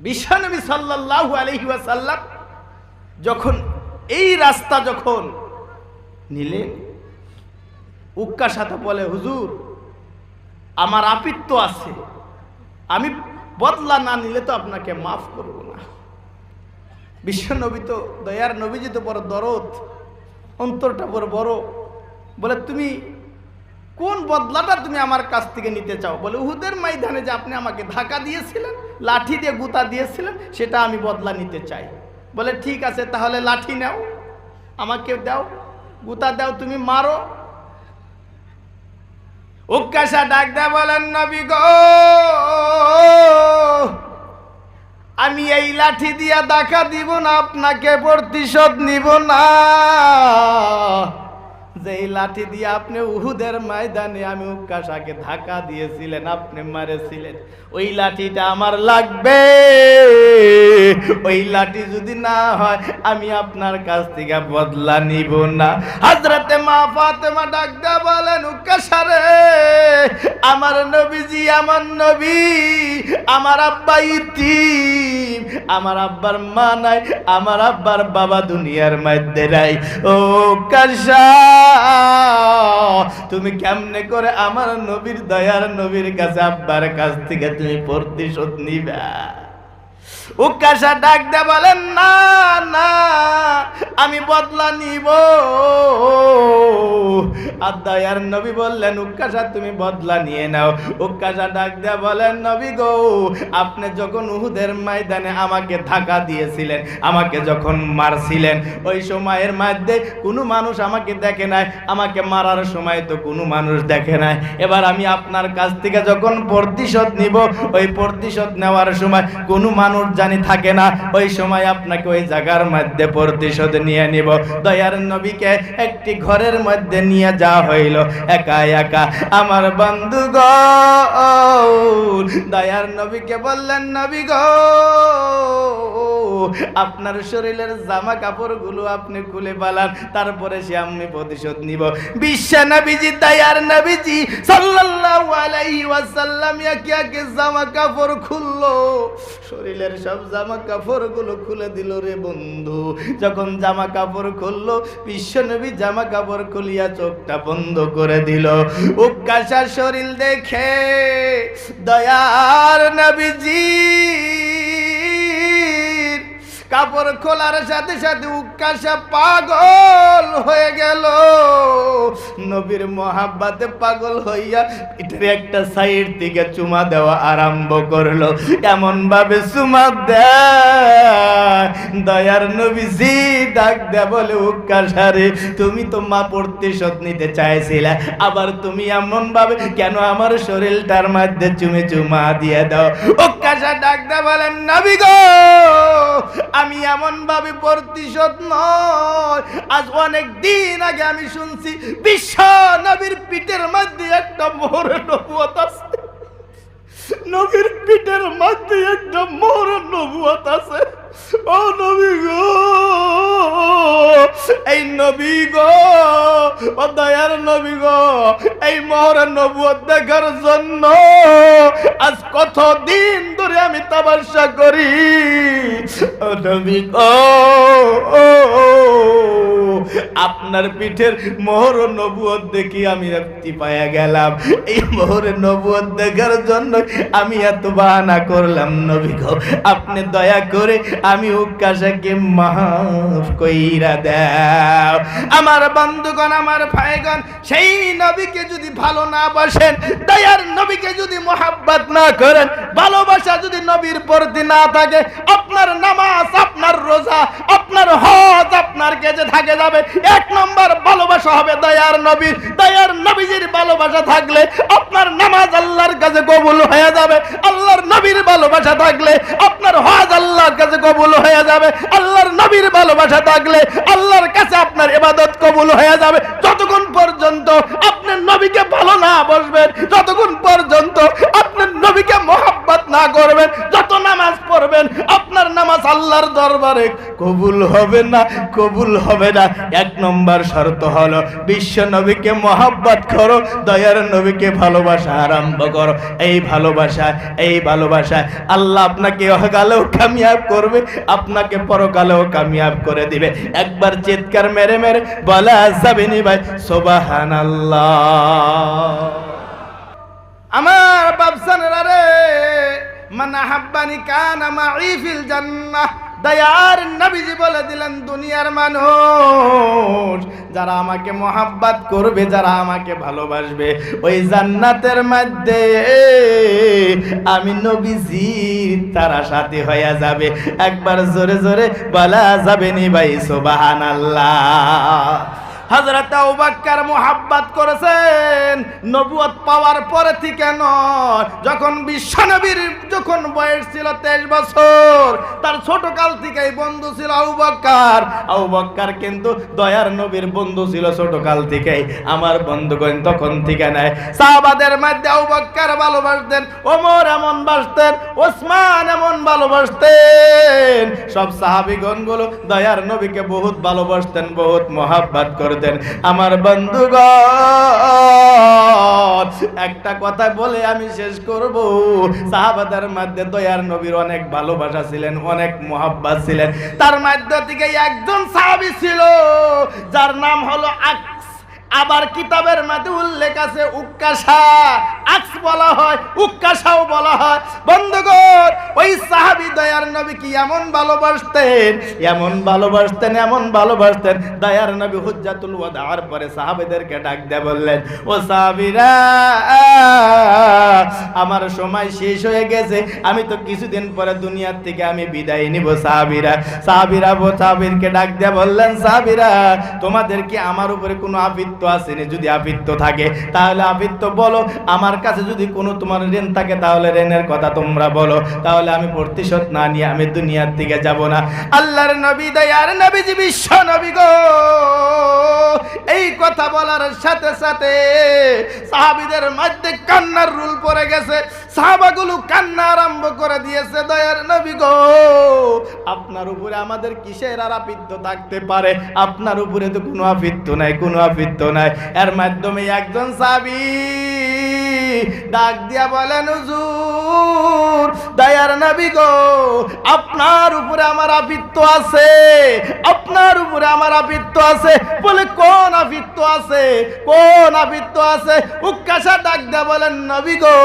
বিশ্বনবী সাল্লাল্লাহু আলাইহি ওয়াসাল্লাম যখন এই রাস্তা যখন নিলেন উক্কার সাথে বলে, হুজুর, আমার আপিত্ব আছে। আমি বদলা না নিলে তো আপনাকে মাফ করব না। বিশ্ব নবী তো দয়ার নবীজি তো বড় দরদ, অন্তরটা বড় বড়। বলে, তুমি কোন বদলাটা তুমি আমার কাছ থেকে নিতে চাও? বলে, উহুদের ময়দানে যে আপনি আমাকে ধাক্কা দিয়েছিলেন, লাঠি দিয়ে গুতা দিয়েছিলেন, সেটা আমি বদলা নিতে চাই। বলে, ঠিক আছে, তাহলে লাঠি নাও, আমাকে দাও, গুতা দাও, তুমি মারো। উকাশা ডাক বলেন, নবী গো, আমি এই লাঠি দিয়া দেখা দিব না, আপনাকে প্রতিশোধ নিব না। যে এই লাঠি দিয়ে আপনি উহুদের ময়দানে আমি উকাশাকে ধাক্কা দিয়েছিলেন, আপনি মারেছিলেন। ওই লাঠিটা আমার লাগবে। ওই লাঠি যদি না হয়, আমি আপনার কাছ থেকে বদলা নিব না। হাজরাতে মা ফাতেমা ডাক দেয়া বলেন উকাশা রে আমার নবীজি, আমার নবী, আমার আব্বা ইতিম, আমার আব্বার মা নাই, আমার আব্বার বাবা দুনিয়ার মধ্যে নাই। ও কাশা তুমি কেমনে করে আমার নবীর দয়ার নবীর কাছে আব্বার কাছ থেকে তুমি প্রতিশোধ নিবা? উকাশা ডাক দে বলেন, না না, আমি বদলা নিব। আর দয়ার নবী বললেন, উকাশা, তুমি বদলা নিয়ে নাও। উকাশা ডাক দে বলেন, নবী গো, আপনি যখন উহুদের ময়দানে আমাকে ধাক্কা দিয়েছিলেন, আমাকে যখন মারছিলেন, ওই সময়ের মধ্যে কোনো মানুষ আমাকে দেখে নাই, আমাকে মারার সময় তো কোনো মানুষ দেখে নাই। এবার আমি আপনার কাছ থেকে যখন প্রতিশোধ নিব, ওই প্রতিশোধ নেওয়ার সময় কোনো মানুষ জানি থাকে না, ওই সময় আপনাকে ওই জায়গার মধ্যে প্রতিশোধ নিয়ে নিব। দয়ার নবীকে একটি ঘরের মধ্যে নিয়ে যাওয়া হইল। একা একা, আমার বন্ধু গ। দয়ার নবীকে বললেন, নবী গো আপনার শরীরের জামা কাপড়গুলো আপনি খুলে পালান তারপরে সে আমি প্রতিশোধ নিব। বিশ্ব তাই দয়ার নবীজি সাল্লাল্লাহু আলাইহি ওয়াসাল্লাম একে একে জামা কাপড় খুললো। শরীরের সব জামা কাপড়গুলো খুলে দিল রে বন্ধু। যখন জামা কাপড় খুললো, বিশ্ব নবী জামা কাপড় খুলিয়া চোখটা বন্ধ করে দিল। উকাশা শরীর দেখে দয়ার নবীজি কাপড় খোলার সাথে সাথে উকাশা পাগল হয়ে গেল। নবীর মহাব্বাতে পাগল হইয়া পিঠের একটা সাইড থেকে চুমা দেওয়া আরম্ভ করল। এমন ভাবে চুমা দেয়। দয়ার নবীজি ডাক দে বলে উকাশারে তুমি তো মা পড়তে প্রতিশোধ নিতে চাইছিলে। আবার তুমি এমন ভাবে কেন আমার শরীরটার মধ্যে চুমে চুমা দিয়ে দাও? উকাশা ডাক দে বলেন নবী গো আমি এমন ভাবে প্রতিশোধ নয়। আজ অনেক দিন আগে আমি শুনছি, বিশ্ব নবীর পিঠের মধ্যে একটা মোহর নবুয়ত আছে নবীর পিঠের মধ্যে একটা মোহর নবুয়ত আছে ও নবী গো এই নবী গো ও দয়ার নবী গো এই মোহর নবুয়ত দেখার জন্য আজ কত দিন ধরে আমি তামাশা করি ও নবী গো আপনার পিঠের মোহর নবুয়ত দেখি আমি একটি পায়া গেলাম। এই মোহর নবুয়ত দেখার জন্য আমি এত বাহানা করলাম, নবী গো, আপনি দয়া করে আমি উকাশাকে মাফ কইরা দাও। আমার বন্ধুগণ, আমার ভাইগণ, সেই নবীকে যদি ভালো না বাসেন, দয়ার নবীকে যদি মোহাব্বত না করেন, ভালোবাসা যদি নবীর প্রতি না থাকে, আপনার নামাজ, আপনার রোজা, আপনার হজ, আপনার কাছে থাকে যাবে। এক নম্বর ভালোবাসা হবে দয়ার নবীর দয়ার নবীজির ভালোবাসা থাকলে আপনার নামাজ আল্লাহর কাছে কবুল হয়ে যাবে। আল্লাহর নবীর ভালোবাসা থাকলে আপনার হজ আল্লাহর কাছে কবুল হয়ে যাবে। আল্লাহর নবীর ভালোবাসা থাকলে আল্লাহর কাছে আপনার ইবাদত কবুল হয়ে যাবে। যতক্ষণ পর্যন্ত আপনার নবীকে ভালো না বসবেন, যতক্ষণ পর্যন্ত আপনার নবীকে মোহাব্বত না করবেন নামাজ আল্লাহর দরবারে কবুল হবে না, কবুল হবে না। এক নম্বর শর্ত হলো, বিশ্ব নবীকে মহাব্বত করো, দয়ার নবীকে ভালোবাসা আরম্ভ করো। এই ভালোবাসা এই ভালোবাসা আল্লাহ আপনাকে অকালেও কামিয়াব করবে, আপনাকে পরকালেও কামিয়াব করে দিবে। একবার চিৎকার মেরে মেরে বলা যাবে ভাই সোবাহান আল্লাহ আমার বাবসানেরা রে মানা হাব্বানি কানা মাই ফিল জান্নাহ। দয়ার নবীজি বলে দিলেন, দুনিয়ার মানুষ যারা আমাকে মোহাব্বত করবে, যারা আমাকে ভালোবাসবে, ওই জান্নাতের মধ্যে আমি নবীজি, তারা সাথে হয়ে যাবে। একবার জোরে জোরে বলা যাবে নি ভাই সোবাহান আল্লাহ হযরত আবুবকর মোহাব্বত করেছেন। নবুয়ত পাওয়ার পরে থেকে নয়, যখন বিশ্বনবীর যখন বয়স ছিল তেইশ বছর, তার থেকেই বন্ধু ছিল আবুবকর আবুবকর কিন্তু দয়ার নবীর বন্ধু ছিল থেকেই, আমার বন্ধুগণ তখন থেকে নেয় সাহাবাদের মধ্যে আবুবকর ভালোবাসতেন, ওমর এমন বাসতেন, ওসমান এমন ভালোবাসতেন। সব সাহাবিগণগুলো দয়ার নবীকে বহুত ভালোবাসতেন, বহুত মহাব্বত করতেন আমার বন্ধুগণ, একটা কথা বলে আমি শেষ করব। সাহাবাদের মধ্যে দয়ার নবীর অনেক ভালোবাসা ছিলেন, অনেক মহাব্বাস ছিলেন। তার মধ্য থেকে একজন সাহাবি ছিল, যার নাম হলো আবার কিতাবের মধ্যে উল্লেখ আছে, উক্কাশা। আক্স বলা হয় বলা হয়। বন্ধুগণ, ওই দয়ার নবী কি এমন ভালোবাসতেন? এমন ভালোবাসতেন এমন ভালোবাসতেন, দয়ার নবী হুজ্জাতুল ওয়াদার পরে ডাক দিয়ে বললেন, ও আমার সময় শেষ হয়ে গেছে, আমি তো কিছুদিন পরে দুনিয়ার থেকে আমি বিদায় নিব সাহাবীরা। সাহাবীরা ও সাহাবীরকে ডাক দিয়ে বললেন, সাহাবীরা, তোমাদের কি আমার উপরে কোনো আবৃত্ত আসেনি যদি আবৃত্ত থাকে, তাহলে আবৃত্ত বলো, আমার কাছে যদি কোনো তোমার ঋণ থাকে, তাহলে ঋণের কথা তোমরা বলো। তাহলে আমি প্রতিশোধ না নিয়ে আমি দুনিয়ার দিকে যাব না। আল্লাহর নবী, দয়ার নবীজি, বিশ্ব নবী গো! এই কথা বলার সাথে সাথে সাহাবীদের মধ্যে কান্নার রুল পড়ে গেছে। সাহাবাগুলো কান্না আরম্ভ করে দিয়েছে, দয়ার নবী গো! আপনার উপরে আমাদের কিসের আর আপিত্য থাকতে পারে? আপনার উপরে তো কোনো আপিত্য নাই, কোনো আপিত্য নাই। এর মাধ্যমে একজন সাবি ডাক দিয়া বলেন, হুজুর, দয়ার নবী গো, আপনার উপরে আমার আপিত্য আছে, আপনার উপরে আমার আপিত্য আছে। বলে, কোন আপিত্য আছে? কোন আপিত্য আছে? উক্কাশা ডাক দিয়া বলেন, নবী গো,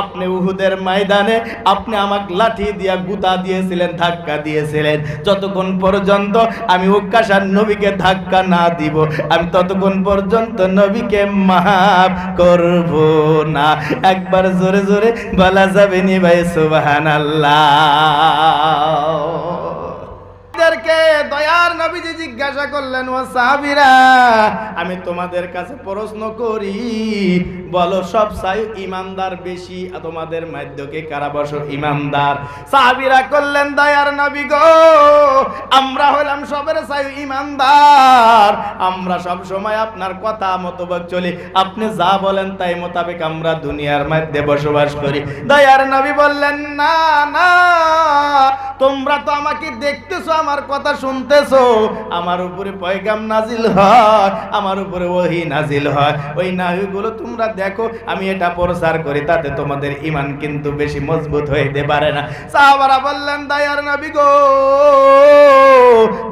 আপনি উহুদের ময়দানে আপনি আমাকে লাঠি দিয়া গুতা দিয়েছিলেন, ধাক্কা দিয়েছিলেন। যতক্ষণ পর্যন্ত আমি উক্কাশার নবীকে ধাক্কা না দিব, আমি ততক্ষণ পর্যন্ত নবীকে মাফ করব না একবার জোরে জোরে বলা যাবে নি ভাই সুবহান আমাদেরকে দয়ার নবীজি জিজ্ঞাসা করলেন, ও সাহাবীরা, আমি তোমাদের কাছে প্রশ্ন করি, বলো সব সাই ইমানদার বেশি তোমাদের মাধ্যকে কারা বসো? ইমানদার। সাহাবীরা করলেন, দয়ার নবী গো, আমরা হলাম সবের সাই ইমানদার। আমরা সব সময় আপনার কথা মতবাক চলি। আপনি যা বলেন তাই মোতাবেক আমরা দুনিয়ার মধ্যে বসবাস করি। দয়ার নবী বললেন, না না তোমরা তো আমাকে দেখতেছো, আমার কথা শুনতেছো। আমার উপরে পয়গাম নাজিল হয়, আমার উপরে ওহি নাজিল হয়। ওই নাহিগুলো তোমরা দেখো, আমি এটা প্রচার করি, তাতে তোমাদের ইমান কিন্তু বেশি মজবুত হইতে পারে না। সাহাবারা বললেন, দয়ার নবী গো,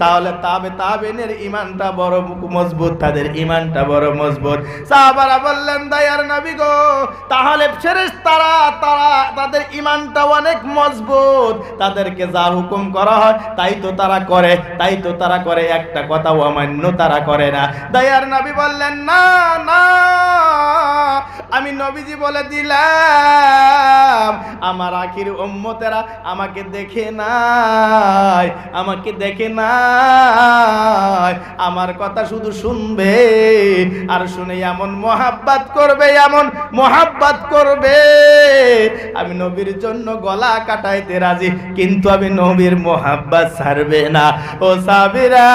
তাহলে তাবে তাবেনের ইমানটা বড় মজবুত, তাদের ইমানটা বড় মজবুত। সাহাবারা বললেন, দায়ার নবী গো, তাহলে ফেরেশ তারা তারা তাদের ইমানটা অনেক মজবুত, তাদেরকে যা হুকুম করা হয়, তাই তো তারা করে, তাই তো তারা করে, একটা কথাও অমান্য তারা করে না। দয়ার নবী বললেন, না না, আমি নবীজি বলে দিলাম, আমার আখির উম্মতেরা আমাকে দেখে নাই, আমাকে দেখে নাই, আমার কথা শুধু শুনবে আর শুনে এমন মহাব্বাত করবে, এমন মহাব্বাত করবে। আমি নবীর জন্য গলা কাটাইতে রাজি, কিন্তু আমি নবীর মোহাব্বত ছাড়বে না। ও সাবিরা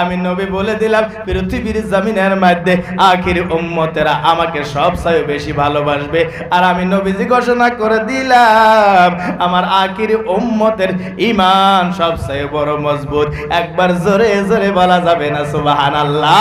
আমি নবী বলে দিলাম, পৃথিবীর জমিনের মধ্যে আখির উম্মতেরা আমাকে বেশি ভালোবাসবে। আর আমি নবীজি ঘোষণা করে দিলাম, আমার আখির উম্মতের ইমান সবচেয়ে বড় মজবুত। একবার জোরে জোরে বলা যাবে না, সুবহানাল্লাহ।